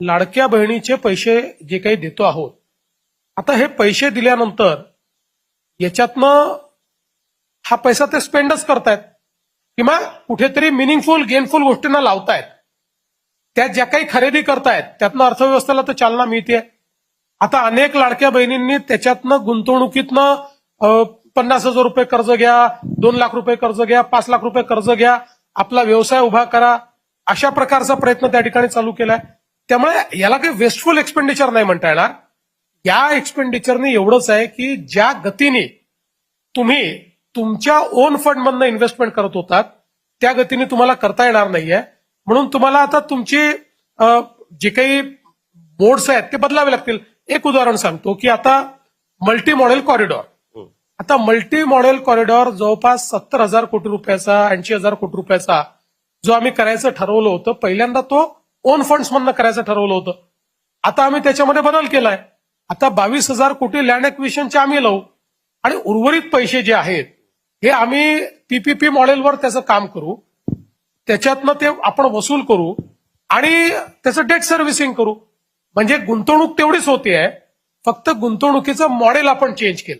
लाडक्या बहिणीचे पैसे जे काही देतो आहोत आता हे पैसे दिल्यानंतर याच्यातनं हा पैसा ते स्पेंडच करतायत किंवा कुठेतरी मिनिंगफुल गेनफुल गोष्टींना लावतायत. त्या ज्या काही खरेदी करतायत त्यातनं अर्थव्यवस्थेला तर चालना मिळते आता अनेक लाडक्या बहिणींनी त्याच्यातनं गुंतवणुकीतनं पन्नास हजार रुपये कर्ज घ्या दोन लाख रुपये कर्ज घ्या पाच लाख रुपये कर्ज घ्या आपला व्यवसाय उभा करा अशा प्रकारचा प्रयत्न त्या ठिकाणी चालू केलाय. त्यामुळे याला काही वेस्टफुल एक्सपेंडिचर नाही म्हणता येणार. या एक्सपेंडिचरने एवढंच आहे की ज्या गतीने तुम्ही तुमच्या ओन फंड मधनं इन्व्हेस्टमेंट करत होतात त्या गतीने तुम्हाला करता येणार नाहीये. म्हणून तुम्हाला आता तुमची जे काही बोर्ड्स आहेत ते बदलावे लागतील. एक उदाहरण सांगतो की आता मल्टी मॉडेल कॉरिडॉर आता मल्टी मॉडेल कॉरिडॉर जवळपास सत्तर हजार कोटी रुपयाचा ऐंशी हजार कोटी रुपयाचा जो आम्ही करायचं ठरवलं होतं पहिल्यांदा तो ओन फंड्स मधनं करायचं ठरवलं होतं. आता आम्ही त्याच्यामध्ये बदल केलाय. आता बावीस हजार कोटी लँड एक्विशनचे आम्ही लावू. आणि उर्वरित पैसे जे आहेत हे आम्ही पीपीपी मॉडेलवर त्याचं काम करू. त्याच्यातनं ते आपण वसूल करू. आणि त्याचं डेट सर्व्हिसिंग करू. म्हणजे गुंतवणूक तेवढीच होती आहे फक्त गुंतवणुकीचं मॉडेल आपण चेंज केलं.